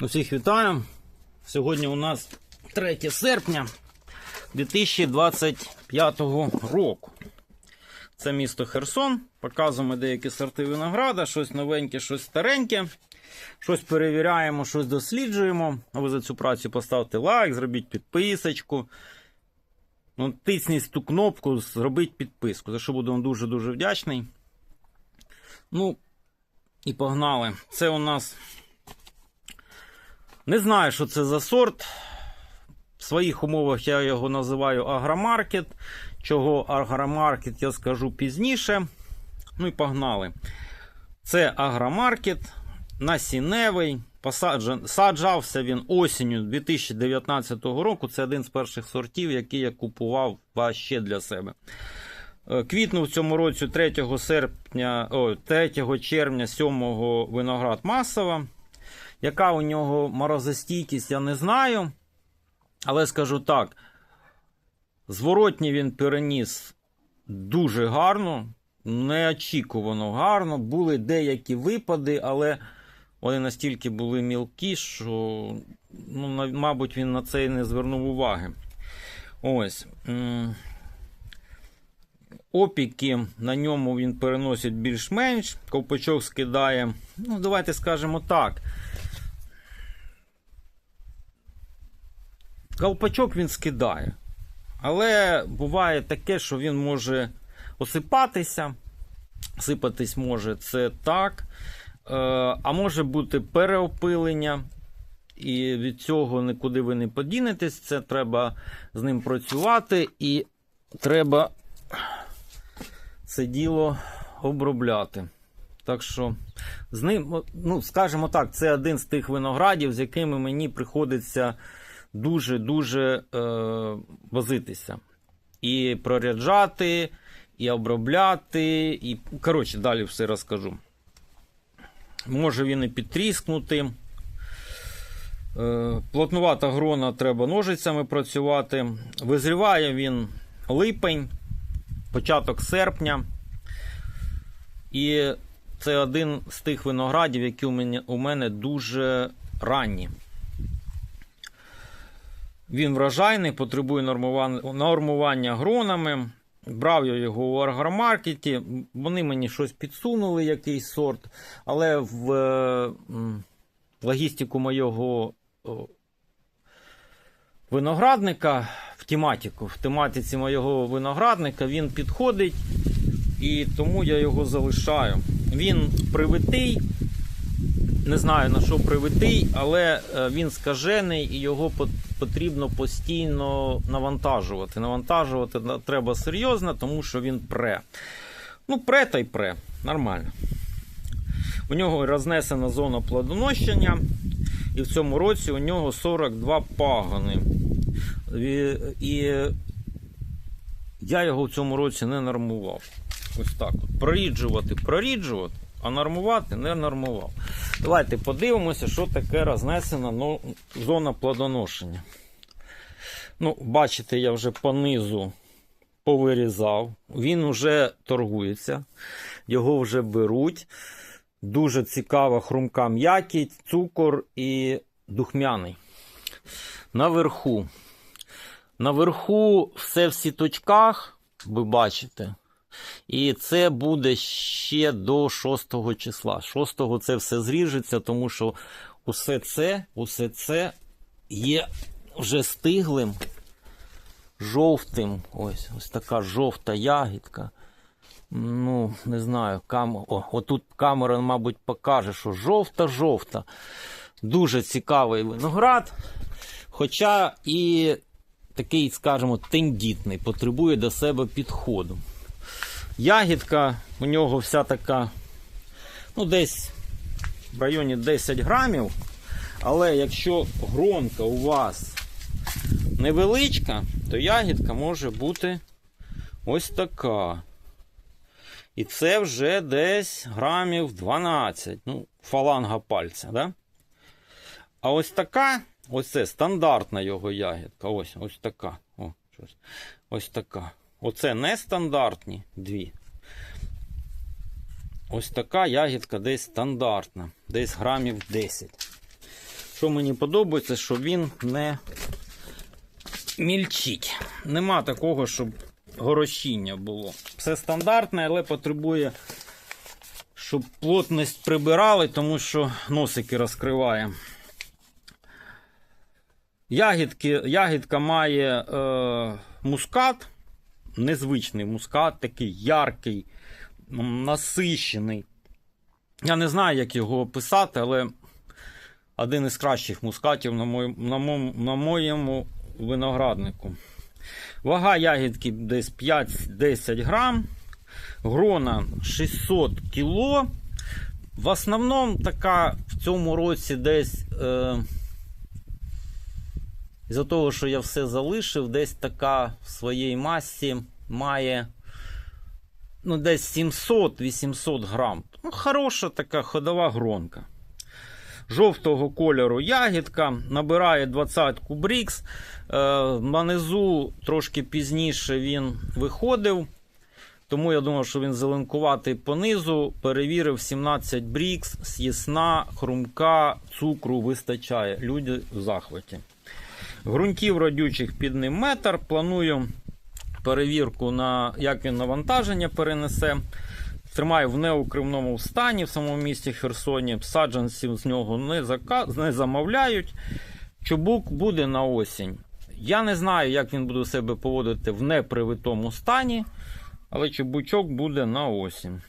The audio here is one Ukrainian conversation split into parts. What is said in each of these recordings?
Усіх вітаю. Сьогодні у нас 3 серпня 2025 року. Це місто Херсон. Показуємо деякі сорти винограда, щось новеньке, щось стареньке. Щось перевіряємо, щось досліджуємо. А ви за цю працю поставте лайк, зробіть підписочку. Ну, тисніть ту кнопку, зробіть підписку, за що буду вам дуже-дуже вдячний. Ну, і погнали. Це у нас. Не знаю, що це за сорт. В своїх умовах я його називаю агромаркет. Чого агромаркет я скажу пізніше. Ну і погнали. Це агромаркет насінневий. Саджався він осінню 2019 року. Це один з перших сортів, який я купував ще для себе. Е, Квітнув в цьому році 3 серпня, о, 3 червня 7 виноград масово. Яка у нього морозостійкість, я не знаю. Але скажу так: зворотній він переніс дуже гарно, неочікувано гарно. Були деякі випади, але вони настільки були мілкі, що, ну, мабуть, він на це і не звернув уваги. Ось. Опіки на ньому він переносить більш-менш, ковпачок скидає. Ну, давайте скажемо так. Ковпачок він скидає. Але буває таке, що він може осипатися. Сипатись може це так. Е, а може бути переопилення. І від цього нікуди ви не подінетесь. Це треба з ним працювати і треба це діло обробляти. Так що з ним, ну, скажімо так, це один з тих виноградів, з якими мені приходиться дуже-дуже е, возитися. І проряджати, і обробляти, і. Коротше, далі все розкажу. Може він і підтріскнути. Е, плотнувата грона треба ножицями працювати. Визріває він липень, початок серпня. І це один з тих виноградів, які у мене, у мене дуже ранні. Він врожайний, потребує нормування, гронами. Брав я його у агромаркеті. Вони мені щось підсунули, якийсь сорт. Але в е, логістику моєго виноградника, в тематику, в тематиці моєго виноградника він підходить, і тому я його залишаю. Він привитий. Не знаю на що привитий, але е, він скажений і його потрібно постійно навантажувати. Навантажувати треба серйозно, тому що він пре. Ну, пре та й пре. Нормально. У нього рознесена зона плодоношення, і в цьому році у нього 42 пагони. І, і я його в цьому році не нормував. Ось так. Проріджувати, проріджувати, а нормувати не нормував. Давайте подивимося, що таке рознесена ну, зона плодоношення. Ну, бачите, я вже понизу повирізав. Він вже торгується, його вже беруть. Дуже цікава хрумка м'якість, цукор і духмяний. Наверху. Наверху все в сіточках, ви бачите. І це буде ще до 6 числа. 6 це все зріжеться, тому що усе це, усе це є вже стиглим, жовтим. Ось, ось така жовта ягідка. Ну, не знаю, кам... О, отут камера, мабуть, покаже, що жовта-жовта. Дуже цікавий виноград. Хоча і такий, скажімо, тендітний, потребує до себе підходу. Ягідка у нього вся така, ну, десь в районі 10 грамів. Але якщо гронка у вас невеличка, то ягідка може бути ось така. І це вже десь грамів 12. Ну, фаланга пальця, да? А ось така, ось це стандартна його ягідка. Ось, ось така. О, щось. Ось така. Оце нестандартні дві. Ось така ягідка десь стандартна, десь грамів 10. Що мені подобається, що він не мільчить. Нема такого, щоб горощіння було. Все стандартне, але потребує, щоб плотність прибирали, тому що носики розкриває. Ягідки, ягідка має е, мускат, незвичний мускат, такий яркий, насищений. Я не знаю, як його описати, але один із кращих мускатів на моєму, на моєму, на моєму винограднику. Вага ягідки десь 5-10 грам, грона 600 кіло. В основному така в цьому році десь. Е, із-за того, що я все залишив, десь така в своїй масі має ну, десь 700-800 грам. Ну, хороша така ходова гронка. Жовтого кольору ягідка, набирає 20-ку брікс. Е, на низу трошки пізніше він виходив. Тому я думав, що він зеленкуватий понизу. Перевірив 17 брікс, с'єсна, хрумка, цукру вистачає. Люди в захваті. Грунтів родючих під ним метр. Планую перевірку на як він навантаження перенесе. Тримаю в неукривному стані в самому місті Херсоні. Саджанців з нього не, зака... не замовляють. Чубук буде на осінь. Я не знаю, як він буде себе поводити в непривитому стані, але чубучок буде на осінь.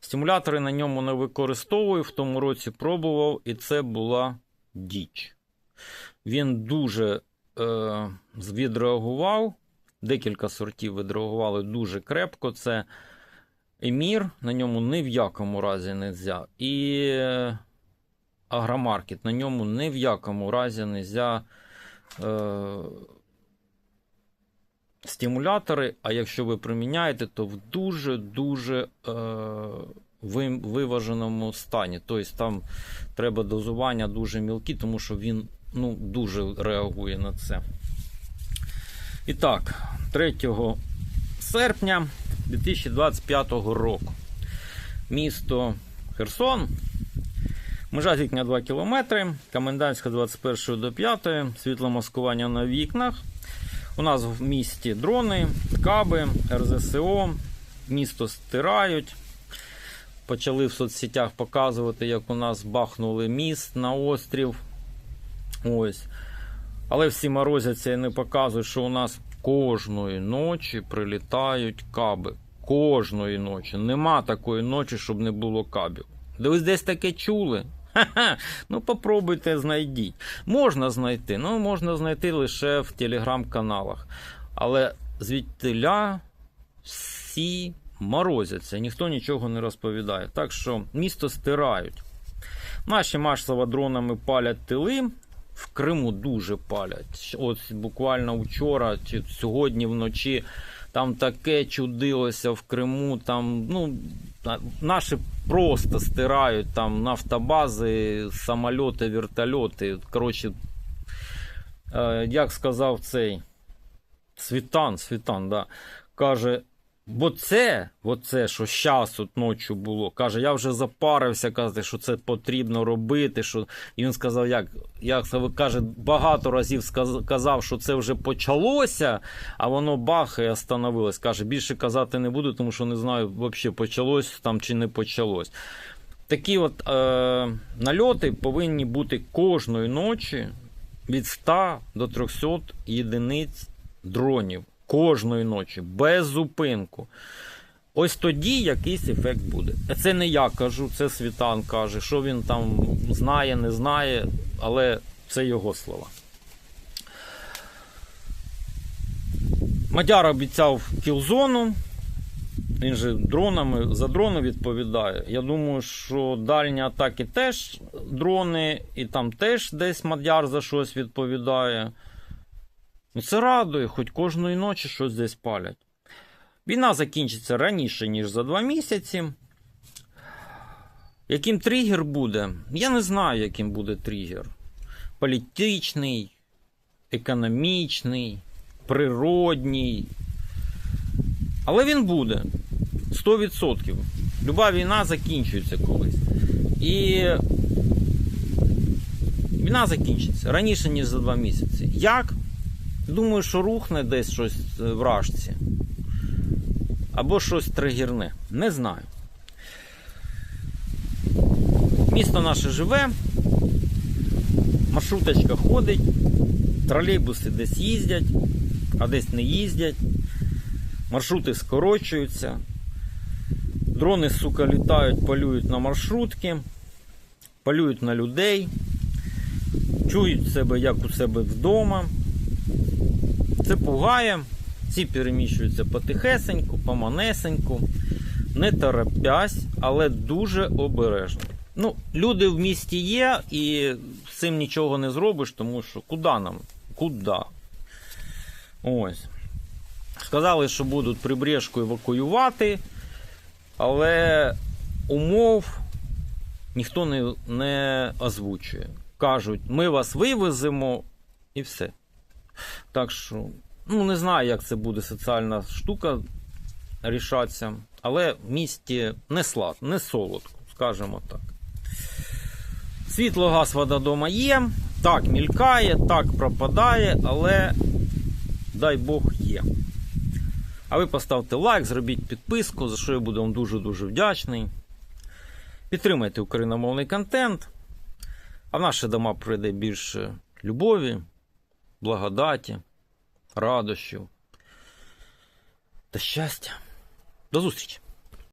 Стимулятори на ньому не використовую. В тому році пробував, і це була діч. Він дуже е, відреагував. Декілька сортів відреагували дуже крепко. Це Емір, на ньому ні в якому разі не можна. І е, Агромаркет, на ньому ні в якому разі не можна е, стимулятори. А якщо ви приміняєте, то в дуже-дуже е, виваженому стані. Тобто там треба дозування дуже мілкі, тому що він ну, дуже реагує на це. І так, 3 серпня 2025 року. Місто Херсон. Межа зіткнення 2 км, комендантська 21 до 5, світло маскування на вікнах. У нас в місті дрони, каби, РЗСО, місто стирають. Почали в соцсетях показувати, як у нас бахнули міст на острів. Ось. Але всі морозяться і не показують, що у нас кожної ночі прилітають каби. Кожної ночі. Нема такої ночі, щоб не було кабів. Да ви десь таке чули? Ха-ха. Ну, попробуйте знайдіть. Можна знайти, ну можна знайти лише в телеграм-каналах. Але звідтиля всі морозяться, ніхто нічого не розповідає. Так що місто стирають. Наші масово дронами палять тили. В Криму дуже палять. От буквально вчора чи сьогодні вночі там таке чудилося в Криму. Там, ну, наші просто стирають там нафтобази, самольоти, вертольоти. Коротше, е, як сказав цей Світан, Світан, да, каже. Бо це, оце, що зараз от ночі було, каже, я вже запарився, каже, що це потрібно робити. Що... І він сказав, як, як каже, багато разів казав, що це вже почалося, а воно бах і остановилось. Каже, більше казати не буду, тому що не знаю, взагалі почалось там чи не почалось. Такі от е, нальоти повинні бути кожної ночі від 100 до 300 єдиниць дронів. Кожної ночі, без зупинку. Ось тоді якийсь ефект буде. Це не я кажу, це Світан каже, що він там знає, не знає, але це його слова. Мадяр обіцяв кілзону. Він же дронами за дрони відповідає. Я думаю, що дальні атаки теж дрони, і там теж десь Мадяр за щось відповідає. Ну, це радує, хоч кожної ночі щось десь палять. Війна закінчиться раніше, ніж за два місяці. Яким тригер буде? Я не знаю, яким буде тригер. Політичний, економічний, природній. Але він буде. 100%. Люба війна закінчується колись. І Війна закінчиться раніше, ніж за два місяці. Як? Думаю, що рухне десь щось е, в рашці. Або щось тригірне. Не знаю. Місто наше живе, маршруточка ходить, тролейбуси десь їздять, а десь не їздять. Маршрути скорочуються. Дрони, сука, літають, полюють на маршрутки, полюють на людей, чують себе як у себе вдома. Це. Ці переміщуються потихесеньку, поманесеньку, не торопясь, але дуже обережно. Ну, люди в місті є, і з цим нічого не зробиш, тому що куди нам? Куди? Ось. Сказали, що будуть прибережку евакуювати, але умов ніхто не, не озвучує. Кажуть, ми вас вивеземо і все. Так що, ну не знаю, як це буде соціальна штука рішатися, але в місті не слад, не солодко, скажімо так. Світло, газ, вода дома є. Так, мількає, так пропадає, але дай Бог є. А ви поставте лайк, зробіть підписку, за що я буду вам дуже-дуже вдячний. Підтримайте україномовний контент, а в наші дома прийде більше любові, благодаті, радощів та щастя. До зустрічі!